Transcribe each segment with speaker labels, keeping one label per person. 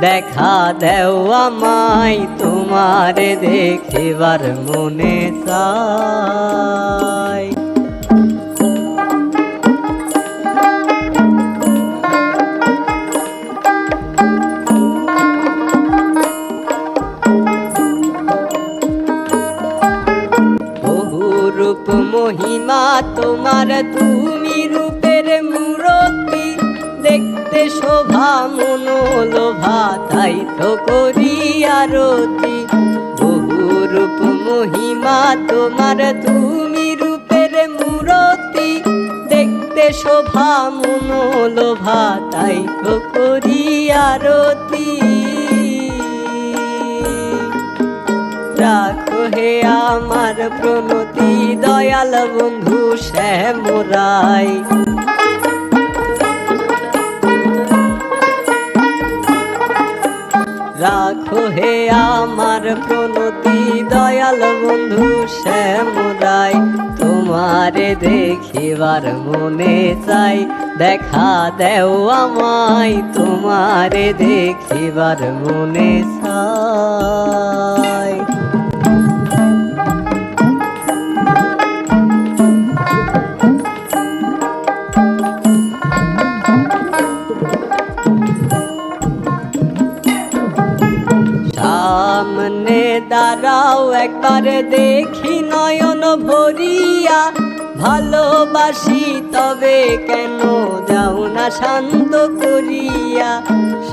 Speaker 1: দেখা দেও আমায়, তোমারে দেখিবার মনে চাই। মহিমা তোমার, তুমি রূপের মূরতি। দেখতে শোভা মনোলোভা তাই তো করি আরতি। বহু রূপ মহিমা তোমার, তুমি রূপের মূরতি। দেখতে শোভা মনোলোভা, তাই তো করি আরতি। রাখো হে আমার প্রণতি, দয়াল বন্ধু শ্যামরাই হে আমার প্রণতি, দয়াল বন্ধু শ্যামরাই তোমারে দেখিবার মনে চাই, দেখা দেও আমায়, তোমারে দেখিবার মনে চাই। সামনে দাঁড়াও, একবার দেখি নয়ন ভরিয়া। ভালোবাসি তবে কেন যাও না শান্ত করিয়া?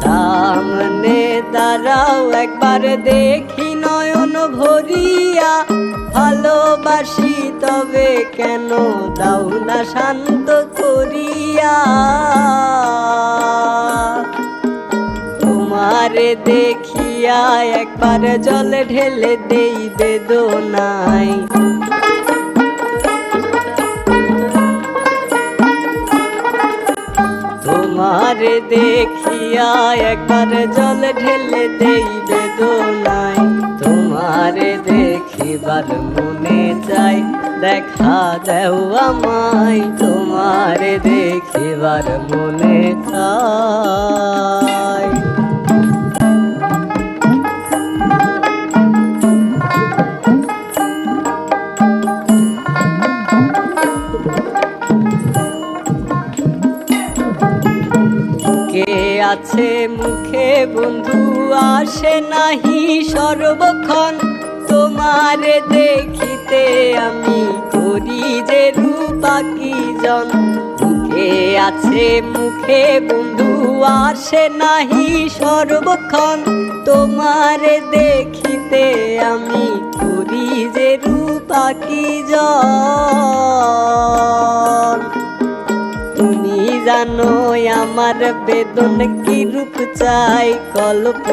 Speaker 1: সামনে দাঁড়াও, একবার দেখি নয়ন ভরিয়া। ভালোবাসি তবে কেন দাও না শান্ত করিয়া? তোমারে দেখিয়া একবার জল ঢেলে দেই বেদনাই তোমারে দেখিয়া একবার জল ঢেলে দেই বেদনাই তোমারে দেখিবার মনে চাই, দেখা দেও আমায়। তোমারে দেখিবার মনে চাই। কে আছে মুখে বন্ধু আসে নাহি সর্বক্ষণ? তোমারে দেখিতে আমি করি যে রূপাকি জন? কে আছে মুখে বন্ধু আসে নাহি সর্বক্ষণ? তোমারে দেখিতে আমি করি যে রূপাকি জন? তুমি জানো আমার বেদন কি রূপ চাই? কল্প